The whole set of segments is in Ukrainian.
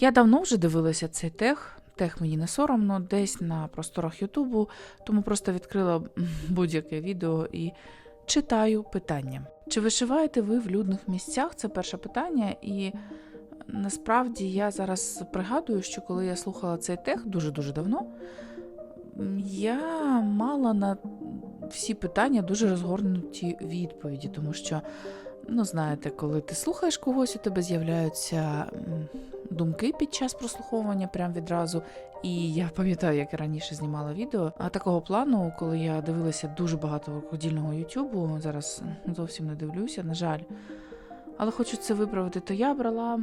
Я давно вже дивилася цей тех. Тех мені не соромно, десь на просторах Ютубу, тому просто відкрила будь-яке відео і читаю питання. Чи вишиваєте ви в людних місцях? Це перше питання. І насправді я зараз пригадую, що коли я слухала цей тех дуже-дуже давно, я мала на всі питання дуже розгорнуті відповіді, тому що, ну, знаєте, коли ти слухаєш когось, у тебе з'являються думки під час прослуховування прямо відразу. І я пам'ятаю, як я раніше знімала відео. А такого плану, коли я дивилася дуже багато рукодільного Ютубу, зараз зовсім не дивлюся, на жаль. Але хочу це виправити, то я брала.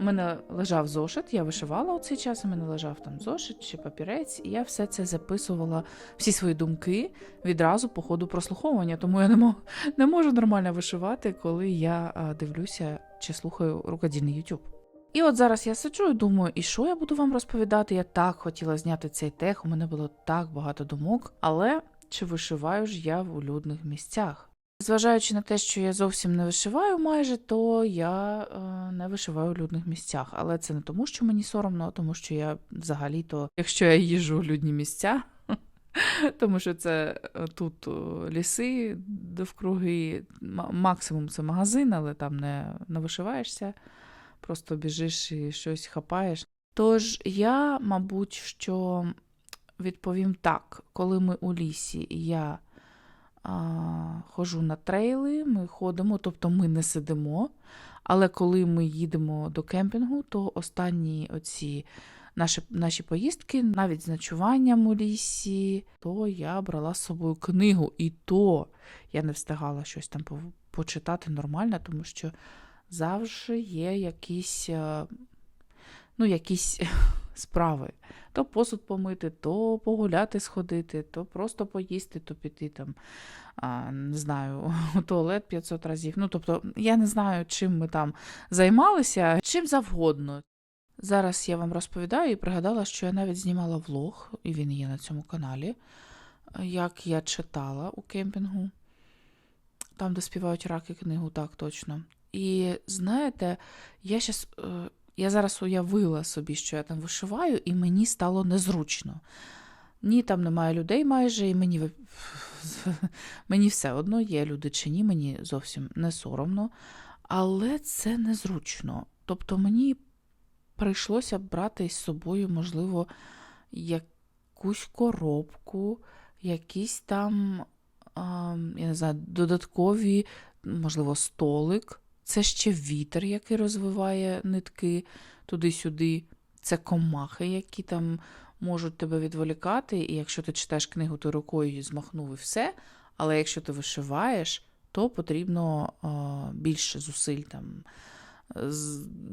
У мене лежав зошит, я вишивала у цей час, у мене лежав там зошит чи папірець, і я все це записувала, всі свої думки відразу по ходу прослуховування. Тому я не, мо- не можу нормально вишивати, коли я дивлюся чи слухаю рукодільний YouTube. І от зараз я сиджу і думаю, і що я буду вам розповідати? Я так хотіла зняти цей тех, у мене було так багато думок, але чи вишиваю ж я в улюдних місцях? Зважаючи на те, що я зовсім не вишиваю майже, то я е, не вишиваю у людних місцях. Але це не тому, що мені соромно, а тому що я взагалі-то, якщо я їжджу у людні місця, тому що це е, тут ліси довкруги, максимум це магазин, але там не, не вишиваєшся, просто біжиш і щось хапаєш. Тож я, мабуть, що відповім так, коли ми у лісі, я а, ходжу на трейли, ми ходимо, тобто ми не сидимо. Але коли ми їдемо до кемпінгу, то останні оці наші, наші поїздки, навіть з ночуванням у лісі, то я брала з собою книгу, і то я не встигала щось там почитати нормально, тому що завжди є якісь, е, ну, якісь справи. То посуд помити, то погуляти сходити, то просто поїсти, то піти там, а, не знаю, у туалет 500 разів. Ну, тобто, я не знаю, чим ми там займалися, чим завгодно. Зараз я вам розповідаю і пригадала, що я навіть знімала влог, і він є на цьому каналі, як я читала у кемпінгу, там, де співають раки книгу, так точно. І знаєте, я е, я зараз уявила собі, що я там вишиваю, і мені стало незручно. Ні, там немає людей майже, і мені, мені все одно є люди чи ні, мені зовсім не соромно. Але це незручно. Тобто мені прийшлося брати з собою, можливо, якусь коробку, якісь там, я не знаю, додаткові, можливо, столик. Це ще вітер, який розвиває нитки туди-сюди. Це комахи, які там можуть тебе відволікати. І якщо ти читаєш книгу, ти рукою змахнув і все. Але якщо ти вишиваєш, то потрібно більше зусиль там.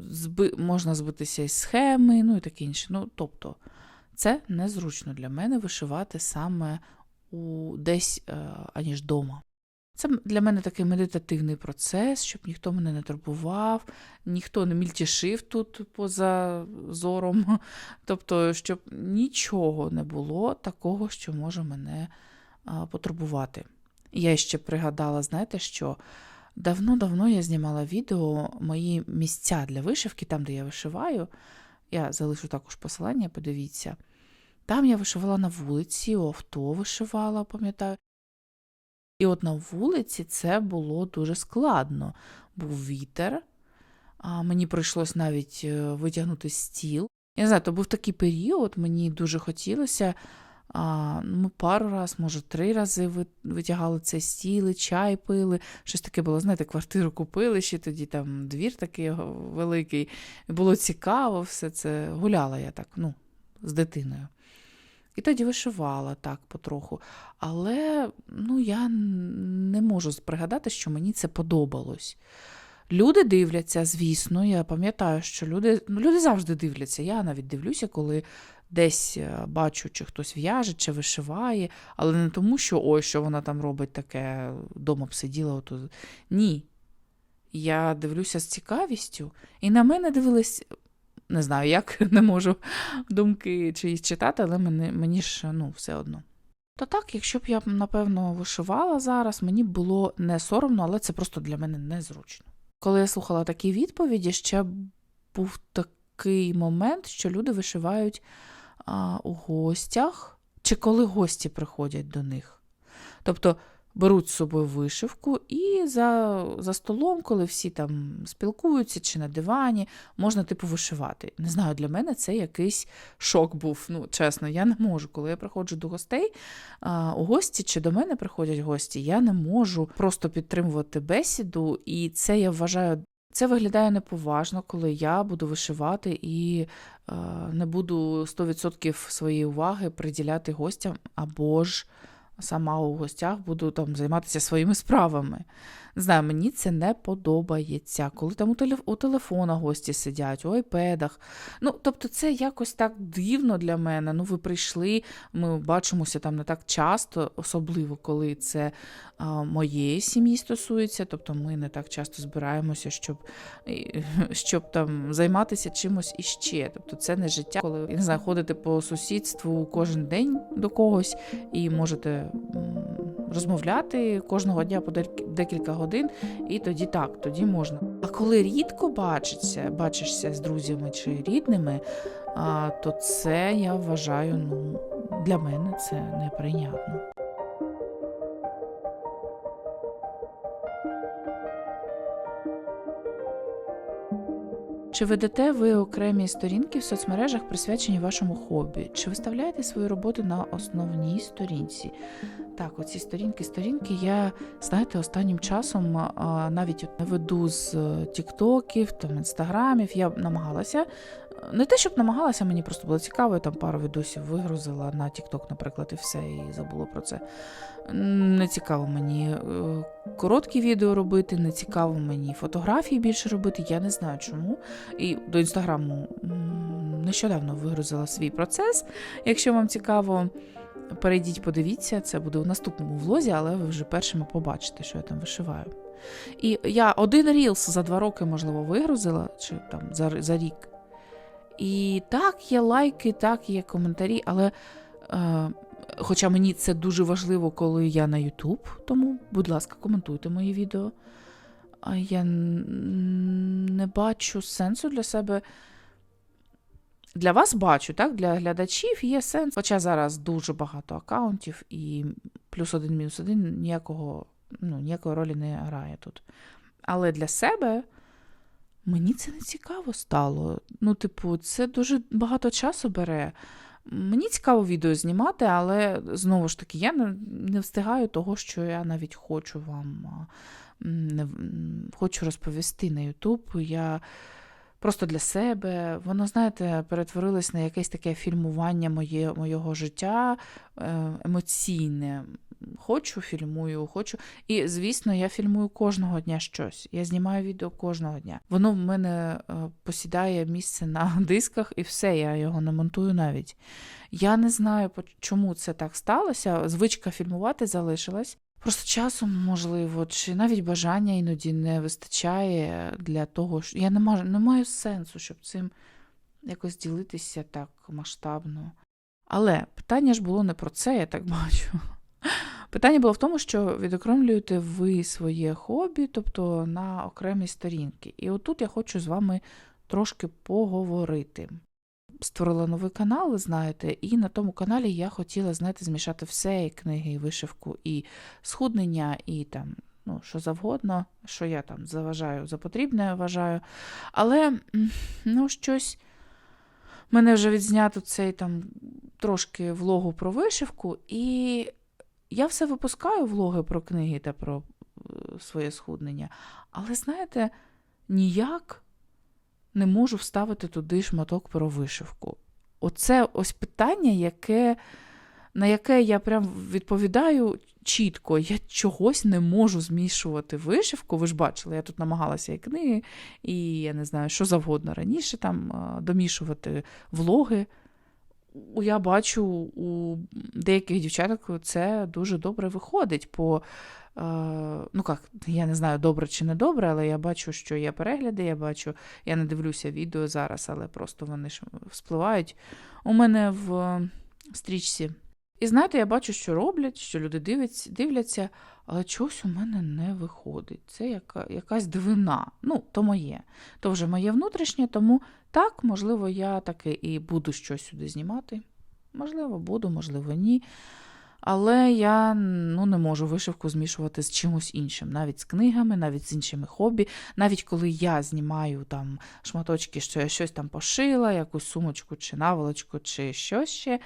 Зби, можна збитися із схеми, ну і таке інше. Ну, тобто, це незручно для мене вишивати саме у, десь, е, аніж вдома. Це для мене такий медитативний процес, щоб ніхто мене не турбував, ніхто не мільтішив тут поза зором. Тобто, щоб нічого не було такого, що може мене потурбувати. Я ще пригадала, знаєте, що давно-давно я знімала відео мої місця для вишивки, там, де я вишиваю. Я залишу також посилання, подивіться. Там я вишивала на вулиці, у авто вишивала, пам'ятаю. І от на вулиці це було дуже складно. Був вітер, а мені прийшлось навіть е, витягнути стіл. Я не знаю, то був такий період, мені дуже хотілося. А, ми пару раз, може, три рази витягали цей стіл, чай пили. Щось таке було, знаєте, квартиру купили, ще тоді там двір такий великий. Було цікаво все це. Гуляла я так, ну, з дитиною. І тоді вишивала так потроху. Але ну, я не можу пригадати, що мені це подобалось. Люди дивляться, звісно, я пам'ятаю, що люди, ну, люди завжди дивляться. Я навіть дивлюся, коли десь е, бачу, чи хтось в'яже, чи вишиває, але не тому, що ой, що вона там робить таке, вдома б сиділа. Отут. Ні. Я дивлюся з цікавістю, і на мене дивились, не знаю, як не можу думки чиїсь читати, але мені, мені ж ну, все одно. То так, якщо б я, напевно, вишивала зараз, мені було не соромно, але це просто для мене незручно. Коли я слухала такі відповіді, ще був такий момент, що люди вишивають а, у гостях, чи коли гості приходять до них. Тобто беруть з собою вишивку і за, за столом, коли всі там спілкуються чи на дивані, можна типу вишивати. Не знаю, для мене це якийсь шок був. Ну, чесно, я не можу. Коли я приходжу до гостей а, у гості чи до мене приходять гості, я не можу просто підтримувати бесіду, і це я вважаю. Це виглядає неповажно, коли я буду вишивати і е, не буду 100% своєї уваги приділяти гостям, або ж сама у гостях буду там займатися своїми справами. Не знаю, мені це не подобається. Коли там у, телеф- у телефонах гості сидять, у айпедах. Ну, тобто, це якось так дивно для мене. Ну, ви прийшли, ми бачимося там не так часто, особливо коли це а, моєї сім'ї стосується. Тобто ми не так часто збираємося, щоб, щоб там займатися чимось іще. Тобто, це не життя, коли не знаю, ходите по сусідству кожен день до когось і можете розмовляти кожного дня по декілька годин, і тоді так, тоді можна. А коли рідко бачиться, бачишся з друзями чи рідними, то це я вважаю, ну для мене це неприйнятно. Чи ведете ви окремі сторінки в соцмережах, присвячені вашому хобі? Чи виставляєте свою роботу на основній сторінці? Так, оці сторінки, сторінки. Я знаєте, останнім часом навіть не веду з е, тіктоків, там інстаграмів. Я намагалася. Не те, щоб намагалася, мені просто було цікаво, я там пару відосів вигрузила на Тікток, наприклад, і все, і забула про це. Не цікаво мені е, короткі відео робити, не цікаво мені фотографії більше робити. Я не знаю чому. І до інстаграму нещодавно вигрузила свій процес. Якщо вам цікаво, перейдіть, подивіться, це буде в наступному влозі, але ви вже першими побачите, що я там вишиваю. І я один рілс за два роки, можливо, вигрузила, чи там за, за рік. І так, є лайки, так, є коментарі, але. Е, Хоча мені це дуже важливо, коли я на YouTube, тому, будь ласка, коментуйте мої відео. А я не бачу сенсу для себе. Для вас бачу, так? Для глядачів є сенс. Хоча зараз дуже багато аккаунтів, і плюс один, мінус один ніякого, ну, ніякої ролі не грає тут. Але для себе мені це не цікаво стало. Ну, типу, це дуже багато часу бере. Мені цікаво відео знімати, але знову ж таки, я не, встигаю того, що я навіть хочу вам не, хочу розповісти на YouTube. Я просто для себе. Воно, знаєте, перетворилось на якесь таке фільмування моє, моєго життя е, емоційне. Хочу, фільмую, хочу. І, звісно, я фільмую кожного дня щось. Я знімаю відео кожного дня. Воно в мене е, посідає місце на дисках, і все, я його не монтую навіть. Я не знаю, чому це так сталося. Звичка фільмувати залишилась. Просто часом, можливо, чи навіть бажання іноді не вистачає для того, що я не маю, не маю сенсу, щоб цим якось ділитися так масштабно. Але питання ж було не про це, я так бачу. Питання було в тому, що відокремлюєте ви своє хобі, тобто на окремі сторінки. І отут я хочу з вами трошки поговорити. Створила новий канал, знаєте, і на тому каналі я хотіла, знаєте, змішати все, і книги, і вишивку, і схуднення, і там, ну, що завгодно, що я там заважаю за потрібне, вважаю. Але, ну, щось мене вже відзнято цей там трошки влогу про вишивку, і я все випускаю влоги про книги та про е, своє схуднення. Але знаєте, ніяк не можу вставити туди шматок про вишивку. Оце ось питання, яке, на яке я прям відповідаю чітко. Я чогось не можу змішувати вишивку. Ви ж бачили, я тут намагалася і книги, і я не знаю, що завгодно раніше там домішувати влоги. Я бачу у деяких дівчаток це дуже добре виходить. По, е, ну як, я не знаю, добре чи не добре, але я бачу, що є перегляди, я бачу, я не дивлюся відео зараз, але просто вони ж вспливають. У мене в стрічці І знаєте, я бачу, що роблять, що люди дивляться але чогось у мене не виходить. Це яка, якась дивина. Ну, то моє. То вже моє внутрішнє, тому так, можливо, я таки і буду щось сюди знімати. Можливо, буду, можливо, ні. Але я ну, не можу вишивку змішувати з чимось іншим, навіть з книгами, навіть з іншими хобі. Навіть коли я знімаю там шматочки, що я щось там пошила, якусь сумочку чи наволочку, чи щось ще.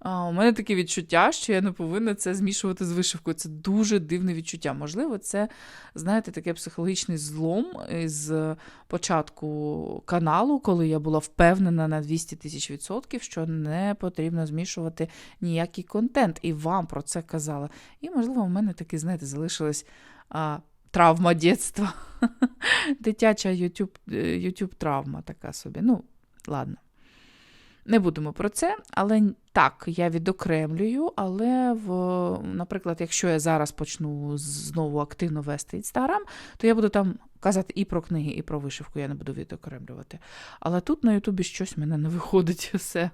А, У мене таке відчуття, що я не повинна це змішувати з вишивкою. Це дуже дивне відчуття. Можливо, це, знаєте, таке психологічний злом з початку каналу, коли я була впевнена на 200 тисяч відсотків, що не потрібно змішувати ніякий контент. І вам про це казала. І, можливо, в мене таки, знаєте, залишилась а, травма дитинства. Дитяча YouTube, YouTube травма така собі. Ну, ладно. Не будемо про це, але так, я відокремлюю, але, в, наприклад, якщо я зараз почну знову активно вести Інстаграм, то я буду там казати і про книги, і про вишивку, я не буду відокремлювати. Але тут на Ютубі щось мене не виходить, все,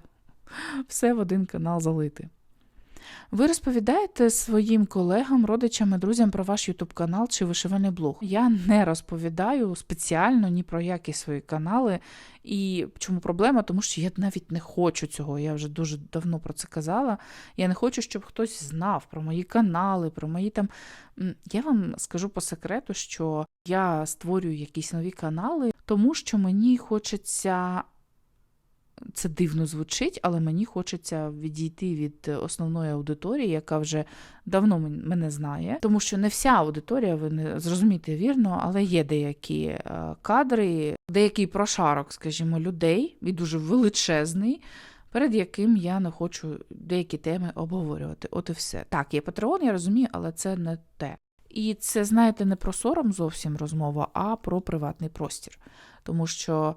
все в один канал залити. Ви розповідаєте своїм колегам, родичам і друзям про ваш ютуб канал чи вишивальний блог. Я не розповідаю спеціально ні про які свої канали. І чому проблема? Тому що я навіть не хочу цього. Я вже дуже давно про це казала. Я не хочу, щоб хтось знав про мої канали, про мої там. Я вам скажу по секрету, що я створюю якісь нові канали, тому що мені хочеться це дивно звучить, але мені хочеться відійти від основної аудиторії, яка вже давно мене знає. Тому що не вся аудиторія, ви не зрозумієте вірно, але є деякі е, кадри, деякий прошарок, скажімо, людей, і дуже величезний. Перед яким я не хочу деякі теми обговорювати. От і все. Так, є Патреон, я розумію, але це не те. І це, знаєте, не про сором зовсім розмова, а про приватний простір. Тому що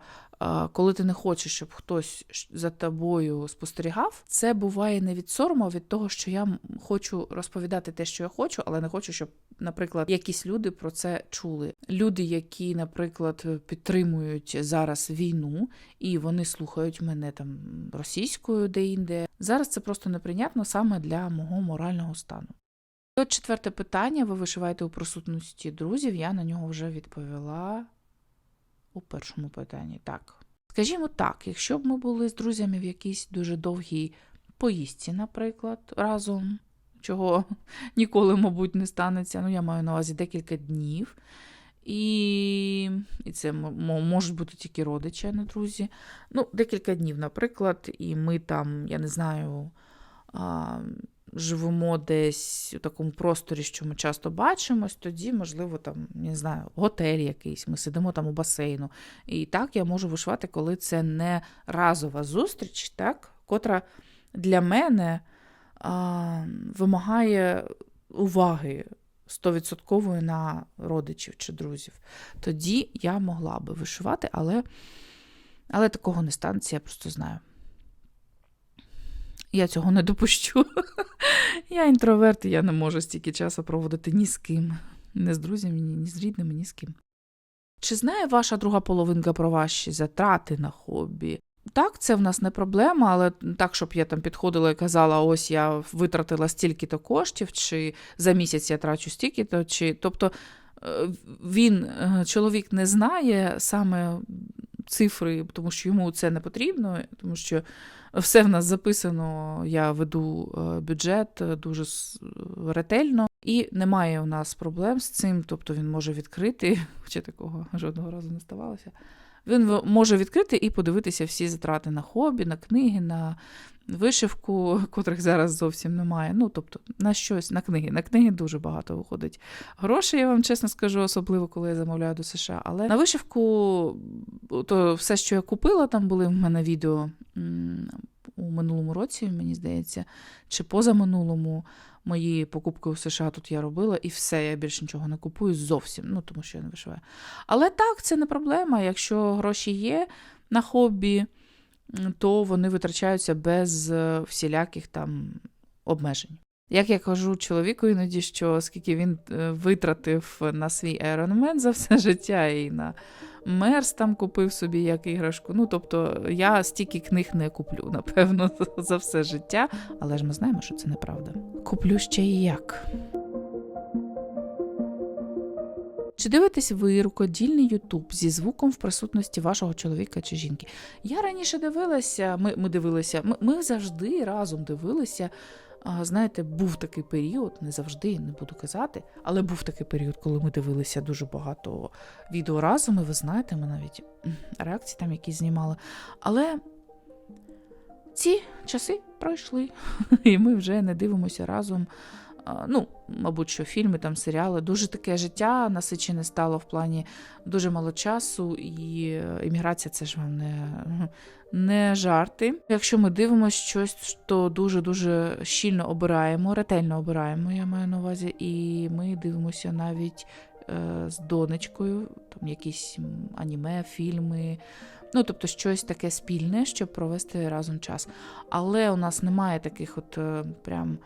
коли ти не хочеш, щоб хтось за тобою спостерігав, це буває не від сорому, а від того, що я хочу розповідати те, що я хочу, але не хочу, щоб, наприклад, якісь люди про це чули. Люди, які, наприклад, підтримують зараз війну, і вони слухають мене там російською де-інде. Зараз це просто неприйнятно саме для мого морального стану. От четверте питання: ви вишиваєте у присутності друзів. Я на нього вже відповіла у першому питанні. Так. Скажімо так, якщо б ми були з друзями в якійсь дуже довгій поїздці, наприклад, разом, чого ніколи, мабуть, не станеться. Ну, я маю на увазі декілька днів. І і це можуть бути тільки родичі, а не друзі. Ну, декілька днів, наприклад, і ми там, я не знаю, живемо десь у такому просторі, що ми часто бачимось, тоді, можливо, там, не знаю, готель якийсь, ми сидимо там у басейну. І так я можу вишивати, коли це не разова зустріч, так, котра для мене а, вимагає уваги. Стовідсоткової на родичів чи друзів. Тоді я могла би вишивати, але але такого не станеться, я просто знаю. Я цього не допущу. Я інтроверт, і я не можу стільки часу проводити ні з ким, не з друзями, ні з рідними, ні з ким. Чи знає ваша друга половинка про ваші затрати на хобі? Так, це в нас не проблема, але так, щоб я там підходила і казала, ось я витратила стільки-то коштів, чи за місяць я трачу стільки-то, чи тобто е, він, е, чоловік, не знає саме цифри, тому що йому це не потрібно, тому що все в нас записано, я веду е, бюджет е, дуже ретельно, і немає у нас проблем з цим, тобто він може відкрити, хоча такого жодного разу не ставалося. Він може відкрити і подивитися всі затрати на хобі, на книги, на вишивку, котрих зараз зовсім немає. Ну, тобто, на щось, на книги. На книги дуже багато виходить грошей, я вам чесно скажу, особливо коли я замовляю до США. Але на вишивку, то все, що я купила, там були в мене відео у минулому році, мені здається, чи позаминулому. Мої покупки у США тут я робила, і все, я більше нічого не купую зовсім, ну тому що я не вишиваю. Але так, це не проблема. Якщо гроші є на хобі, то вони витрачаються без е, всіляких там обмежень. Як я кажу чоловіку іноді, що скільки він е, витратив на свій аеромен за все життя і на Мерс там купив собі як іграшку. Ну, тобто, я стільки книг не куплю, напевно, за все життя, але ж ми знаємо, що це неправда. Куплю ще і як. Чи дивитесь ви рукодільний Ютуб зі звуком в присутності вашого чоловіка чи жінки? Я раніше дивилася, ми, ми дивилися, ми, ми завжди разом дивилися. Знаєте, був такий період, не завжди не буду казати, але був такий період, коли ми дивилися дуже багато відео разом, і ви знаєте, ми навіть реакції там якісь знімали. Але ці часи пройшли, і ми вже не дивимося разом. Ну, мабуть, що фільми, там серіали. Дуже таке життя насичене стало в плані дуже мало часу, і е, імміграція це ж вам не, не жарти. Якщо ми дивимося щось, то дуже-дуже щільно обираємо, ретельно обираємо, я маю на увазі, і ми дивимося навіть е, з донечкою, там якісь аніме, фільми. Ну, тобто щось таке спільне, щоб провести разом час. Але у нас немає таких от е, прям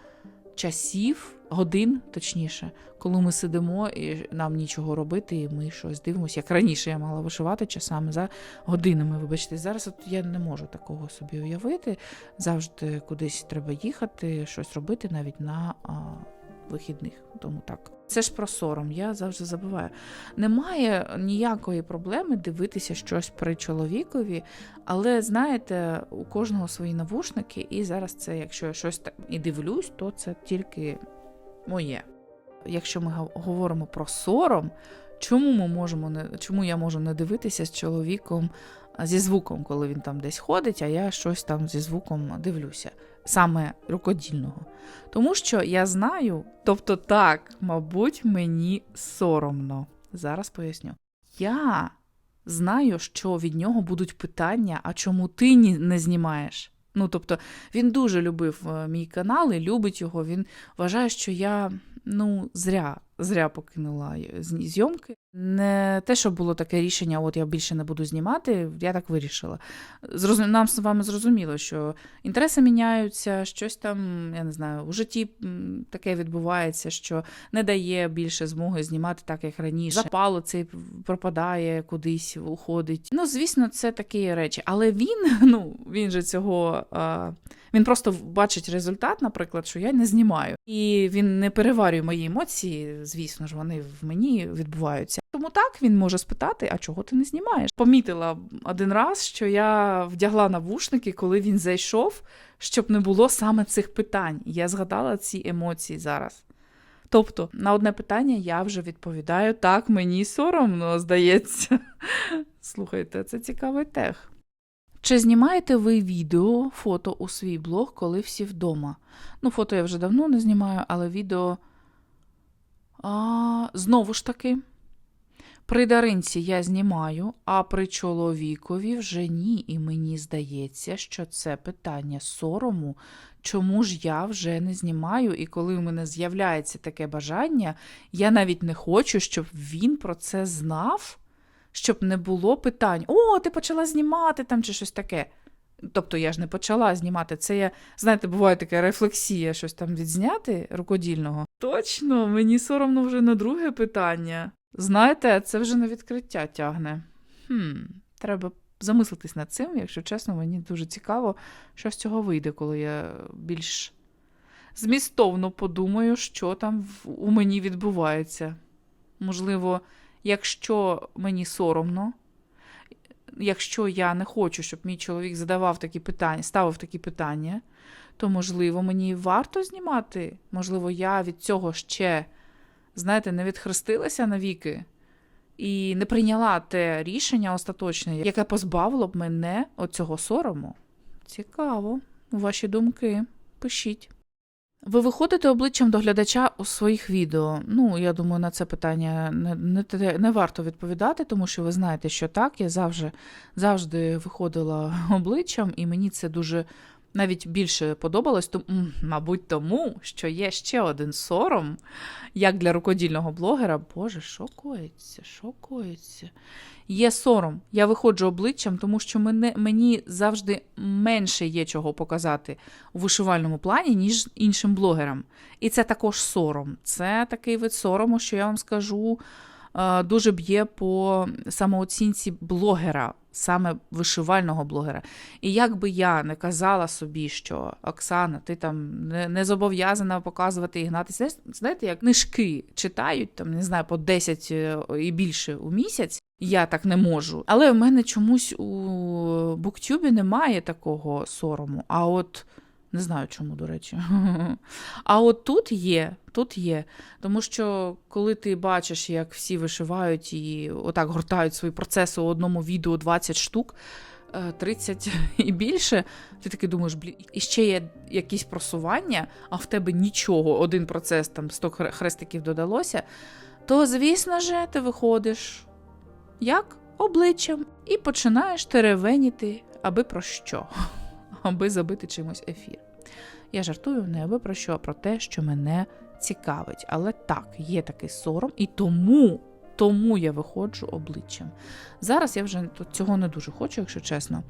часів, годин, точніше, коли ми сидимо і нам нічого робити, і ми щось дивимося. Як раніше я мала вишивати часами за годинами, вибачте. Зараз от я не можу такого собі уявити. Завжди кудись треба їхати, щось робити навіть на вихідних. Тому так. Це ж про сором, я завжди забуваю. Немає ніякої проблеми дивитися щось при чоловікові, але знаєте, у кожного свої навушники, і зараз це, якщо я щось так і дивлюсь, то це тільки моє. Якщо ми гов- говоримо про сором, чому ми можемо не чому я можу не дивитися з чоловіком зі звуком, коли він там десь ходить, а я щось там зі звуком дивлюся, саме рукодільного. Тому що я знаю, тобто так, мабуть, мені соромно. Зараз поясню. Я знаю, що від нього будуть питання, а чому ти не знімаєш? Ну, тобто, він дуже любив е, мій канал і любить його. Він вважає, що я ну, зря, зря покинула зйомки. Не те, що було таке рішення, от я більше не буду знімати, я так вирішила. Зрозум... Нам з вами зрозуміло, що інтереси міняються, щось там, я не знаю, у житті таке відбувається, що не дає більше змоги знімати так, як раніше. Запало цей пропадає кудись, уходить. Ну, звісно, це такі речі. Але він, ну, він же цього. Він просто бачить результат, наприклад, що я не знімаю. І він не переварює мої емоції, звісно ж, вони в мені відбуваються. Тому так він може спитати, а чого ти не знімаєш? Помітила один раз, що я вдягла навушники, коли він зайшов, щоб не було саме цих питань. Я згадала ці емоції зараз. Тобто, на одне питання я вже відповідаю так, мені соромно, здається. Слухайте, це цікавий тех. Чи знімаєте ви відео, фото у свій блог, коли всі вдома? Ну, фото я вже давно не знімаю, але відео. А, знову ж таки, при Даринці я знімаю, а при чоловікові вже ні. І мені здається, що це питання сорому. Чому ж я вже не знімаю? І коли у мене з'являється таке бажання, я навіть не хочу, щоб він про це знав, щоб не було питань: о, ти почала знімати там чи щось таке. Тобто я ж не почала знімати. Це я, знаєте, буває така рефлексія, щось там відзняти рукодільного. Точно, мені соромно вже на друге питання. Знаєте, це вже на відкриття тягне. Хм, треба замислитись над цим, якщо чесно, мені дуже цікаво, що з цього вийде, коли я більш змістовно подумаю, що там у мені відбувається. Можливо, якщо мені соромно, якщо я не хочу, щоб мій чоловік задавав такі питання, ставив такі питання, то можливо мені варто знімати. Можливо, я від цього ще, знаєте, не відхрестилася навіки і не прийняла те рішення остаточне, яке позбавило б мене от цього сорому. Цікаво, ваші думки. Пишіть. Ви виходите обличчям до глядача у своїх відео. Ну, я думаю, на це питання не, не, не варто відповідати, тому що ви знаєте, що так, я завжди, завжди виходила обличчям, і мені це дуже навіть більше подобалось, то, мабуть, тому, що є ще один сором, як для рукодільного блогера. Боже, що коїться? Є сором. Я виходжу обличчям, тому що мене, мені завжди менше є чого показати у вишивальному плані, ніж іншим блогерам. І це також сором. Це такий вид сорому, що я вам скажу. е, дуже б'є по самооцінці блогера, саме вишивального блогера. І як би я не казала собі, що Оксана, ти там не, не зобов'язана показувати і гнатися. Знаєте, як книжки читають, там, не знаю, по 10 і більше у місяць. Я так не можу. Але в мене чомусь у Буктюбі немає такого сорому. А от не знаю чому, до речі. А от тут є, тут є. Тому що коли ти бачиш, як всі вишивають і отак гортають свої процеси у одному відео 20 штук. е, 30 і більше, ти таки думаєш, блін, і ще є якісь просування, а в тебе нічого, один процес, там 100 хре- хрестиків додалося, то, звісно ж, ти виходиш як обличчям і починаєш теревеніти, аби про що? Аби забити чимось ефір. Я жартую не аби про що, а про те, що мене цікавить. Але так, є такий сором, і тому, тому я виходжу обличчям. Зараз я вже цього не дуже хочу, якщо чесно.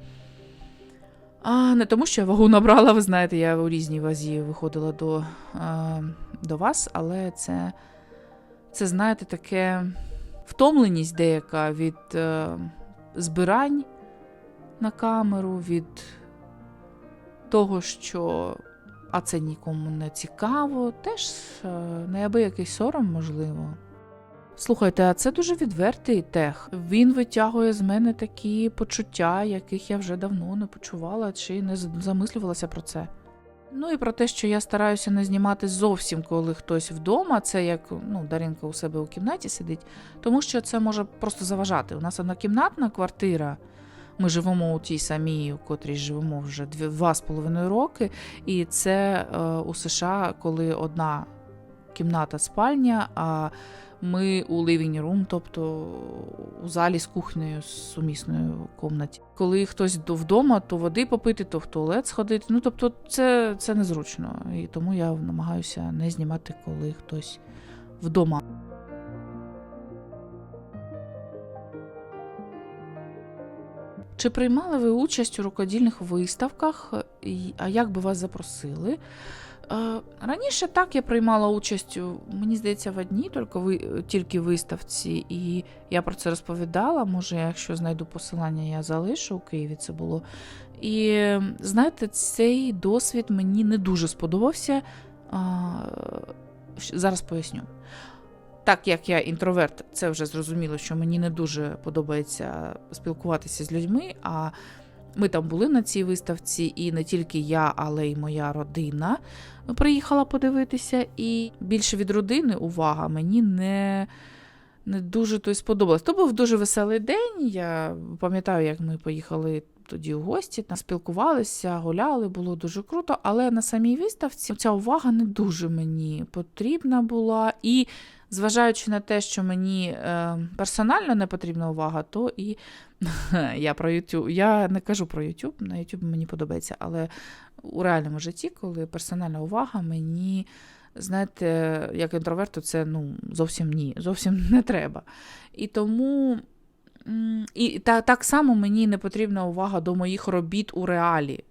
А не тому, що я вагу набрала, ви знаєте, я у різній вазі виходила до, до вас, але це, це, знаєте, таке втомленість деяка від е, збирань на камеру, від того, що а це нікому не цікаво, теж е, неабиякий сором, можливо. Слухайте, а це дуже відвертий тех. Він витягує з мене такі почуття, яких я вже давно не почувала чи не замислювалася про це. Ну і про те, що я стараюся не знімати зовсім, коли хтось вдома, це як ну, Даринка у себе у кімнаті сидить, тому що це може просто заважати. У нас однокімнатна квартира. Ми живемо у тій самій, у котрій живемо вже два з половиною роки, і це е, у США, коли одна кімната спальня, а ми у living room, тобто у залі з кухнею з сумісною комнаті. Коли хтось до- вдома, то води попити, то в туалет сходити. Ну тобто, це, це незручно. І тому я намагаюся не знімати, коли хтось вдома. Чи приймали ви участь у рукодільних виставках? А як би вас запросили? Е, Раніше так я приймала участь, мені здається, в одній тільки, ви, тільки виставці, і я про це розповідала. Може, якщо знайду посилання, я залишу у Києві це було. І знаєте, цей досвід мені не дуже сподобався. Зараз поясню. Так як я інтроверт, це вже зрозуміло, що мені не дуже подобається спілкуватися з людьми. А ми там були на цій виставці, і не тільки я, але й моя родина приїхала подивитися. І більше від родини увага мені не, не дуже то й сподобалось. То був дуже веселий день. Я пам'ятаю, як ми поїхали тоді у гості, спілкувалися, гуляли, було дуже круто. Але на самій виставці ця увага не дуже мені потрібна була. І зважаючи на те, що мені е, персонально не потрібна увага, то і я про YouTube. Я не кажу про YouTube, на YouTube мені подобається, але у реальному житті, коли персональна увага, мені, знаєте, як інтроверту, це ну, зовсім ні, зовсім не треба. І тому. І та, так само мені не потрібна увага до моїх робіт у реалі.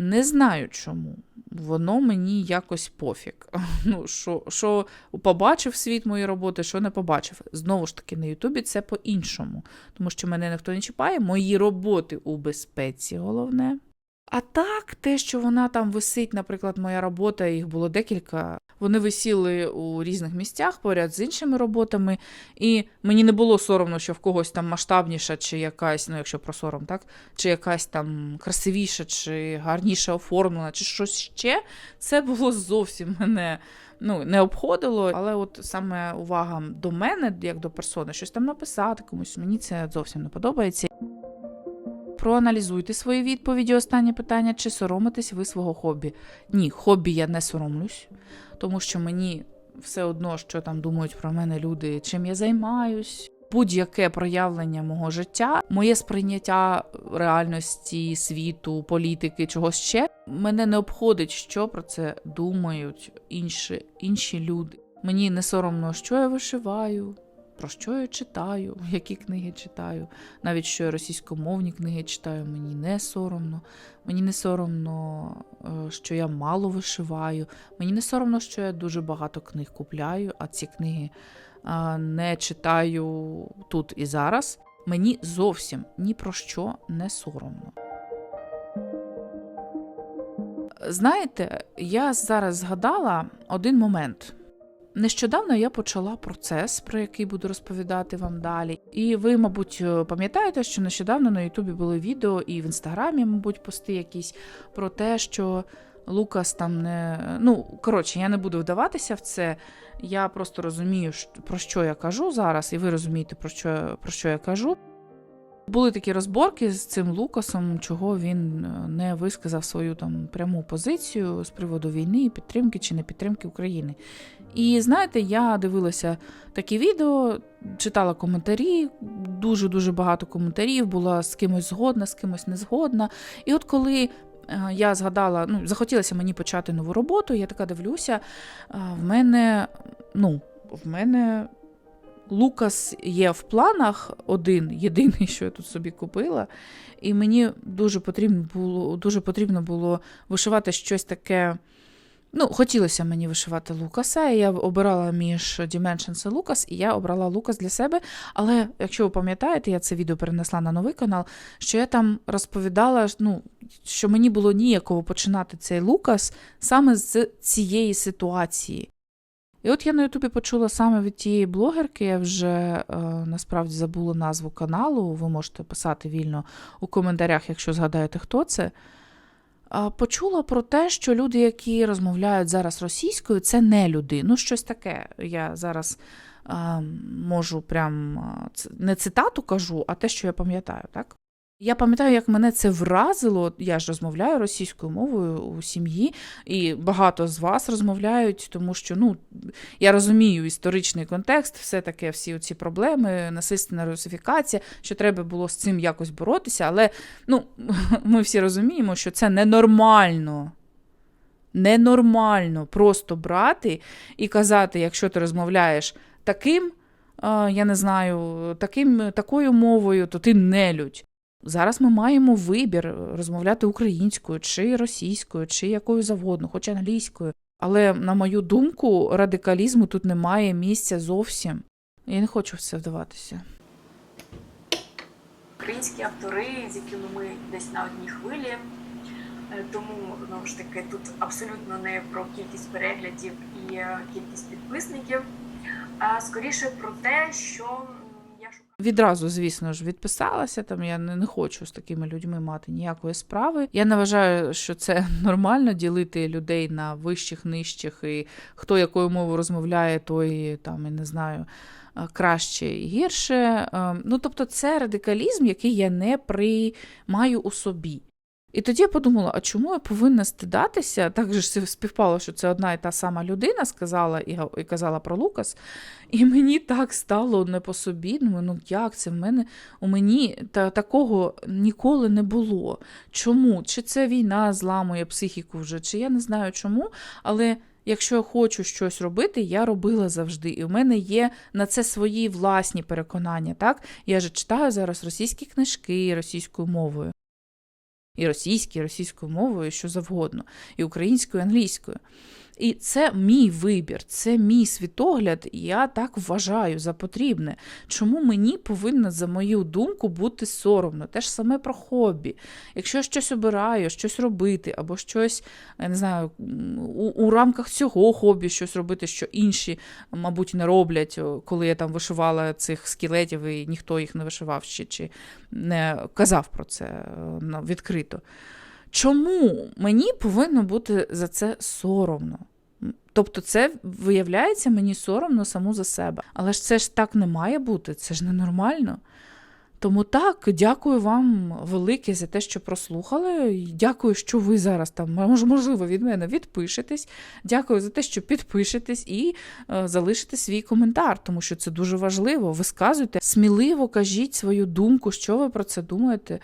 Не знаю чому. Воно мені якось пофіг. Ну, що, що побачив світ мої роботи, що не побачив. Знову ж таки, на Ютубі це по-іншому, тому що мене ніхто не чіпає, мої роботи у безпеці головне. А так, те, що вона там висить, наприклад, моя робота, їх було декілька. Вони висіли у різних місцях поряд з іншими роботами, і мені не було соромно, що в когось там масштабніша, чи якась, ну якщо про сором, так, чи якась там красивіша, чи гарніше оформлена, чи щось ще. Це було зовсім мене ну, не обходило. Але от саме увага до мене, як до персони, щось там написати комусь, мені це зовсім не подобається. Проаналізуйте свої відповіді. Останнє питання: чи соромитесь ви свого хобі? Ні, хобі я не соромлюсь, тому що мені все одно, що там думають про мене люди, чим я займаюсь. Будь-яке проявлення мого життя, моє сприйняття реальності, світу, політики, чогось ще мене не обходить, що про це думають інші, інші люди. Мені не соромно, що я вишиваю, про що я читаю, які книги читаю. Навіть що я російськомовні книги читаю, мені не соромно. Мені не соромно, е, що я мало вишиваю. Мені не соромно, що я дуже багато книг купляю, а ці книги не читаю тут і зараз, мені зовсім ні про що не соромно. Знаєте, я зараз згадала один момент. Нещодавно я почала процес, про який буду розповідати вам далі. І ви, мабуть, пам'ятаєте, що нещодавно на Ютубі були відео і в інстаграмі, мабуть, пости якісь про те, що Лукас там не. Ну, коротше, я не буду вдаватися в це. Я просто розумію, про що я кажу зараз, і ви розумієте, про що, про що я кажу. Були такі розборки з цим Лукасом, чого він е, не висказав свою там пряму позицію з приводу війни, підтримки чи не підтримки України. І знаєте, я дивилася такі відео, читала коментарі, дуже дуже багато коментарів, була з кимось згодна, з кимось не згодна. І от коли е, я згадала, ну, захотілося мені почати нову роботу, я така дивлюся, в мене, ну, в мене Лукас є в планах один, єдиний, що я тут собі купила. І мені дуже потрібно було, дуже потрібно було вишивати щось таке. Ну, хотілося мені вишивати Лукаса, і я обирала між Dimensions і Лукас, і я обрала Лукас для себе. Але якщо ви пам'ятаєте, я це відео перенесла на новий канал, що я там розповідала, ну, що мені було ніяково починати цей Лукас саме з цієї ситуації. І от я на Ютубі почула саме від тієї блогерки, я вже е, насправді забула назву каналу, ви можете писати вільно у коментарях, якщо згадаєте, хто це. А, Почула про те, що люди, які розмовляють зараз російською, це не люди. Ну, щось таке. Я зараз а, можу прям не цитату кажу, а те, що я пам'ятаю, так? Я пам'ятаю, як мене це вразило. Я ж розмовляю російською мовою у сім'ї, і багато з вас розмовляють, тому що ну, я розумію історичний контекст, все таке, всі ці проблеми, насильственна русифікація, що треба було з цим якось боротися, але ну, ми всі розуміємо, що це ненормально. Ненормально просто брати і казати, якщо ти розмовляєш таким, я не знаю, таким, такою мовою, то ти нелюдь. Зараз ми маємо вибір розмовляти українською, чи російською, чи якою завгодно, хоч англійською. Але, на мою думку, радикалізму тут немає місця зовсім. Я не хочу в це вдаватися. українські автори, з якими ми десь на одній хвилі. Е, Тому знову ж таки тут абсолютно не про кількість переглядів і е, кількість підписників, а скоріше про те, що. Відразу, звісно ж, відписалася. Там я не, не хочу з такими людьми мати ніякої справи. Я не вважаю, що це нормально ділити людей на вищих, нижчих, і хто якою мовою розмовляє, той там я не знаю. е, Краще і гірше. Е, Ну, тобто, це радикалізм, який я не приймаю у собі. І тоді я подумала: а чому я повинна стидатися? Так же ж співпало, що це одна і та сама людина сказала і, і казала про Лукас. І мені так стало не по собі. Думаю, ну як це в мене у мені та такого ніколи не було. Чому? Чи це війна зламує психіку вже, чи я не знаю чому, але. Якщо я хочу щось робити, я робила завжди. І в мене є на це свої власні переконання. Так? Я ж читаю зараз російські книжки російською мовою. І російською, і російською мовою, що завгодно, і українською, і англійською. І це мій вибір, це мій світогляд, і я так вважаю за потрібне. Чому мені повинно, за мою думку, бути соромно? Те ж саме про хобі. Якщо я щось обираю, щось робити, або щось, я не знаю, у, у рамках цього хобі щось робити, що інші, мабуть, не роблять, коли я там вишивала цих скелетів, і ніхто їх не вишивав ще, чи не казав про це е, відкрито. Чому мені повинно бути за це соромно? Тобто, це виявляється мені соромно саму за себе. Але ж це ж так не має бути, це ж ненормально. Тому так, дякую вам велике за те, що прослухали. і Дякую, що ви зараз там, можливо, від мене відпишетесь. Дякую за те, що підпишетесь і е, залишите свій коментар, тому що це дуже важливо. Висказуйте, сміливо кажіть свою думку, що ви про це думаєте.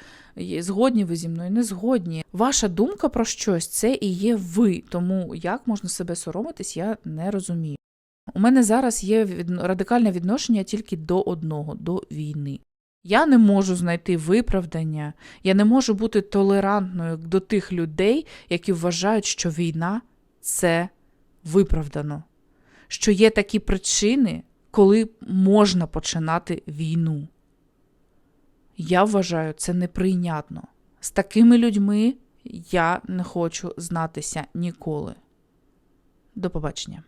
Згодні ви зі мною, не згодні. Ваша думка про щось це і є ви. Тому як можна себе соромитись, я не розумію. У мене зараз є радикальне відношення тільки до одного до війни. Я не можу знайти виправдання, я не можу бути толерантною до тих людей, які вважають, що війна це виправдано, що є такі причини, коли можна починати війну. Я вважаю це неприйнятно. З такими людьми я не хочу знатися ніколи. До побачення.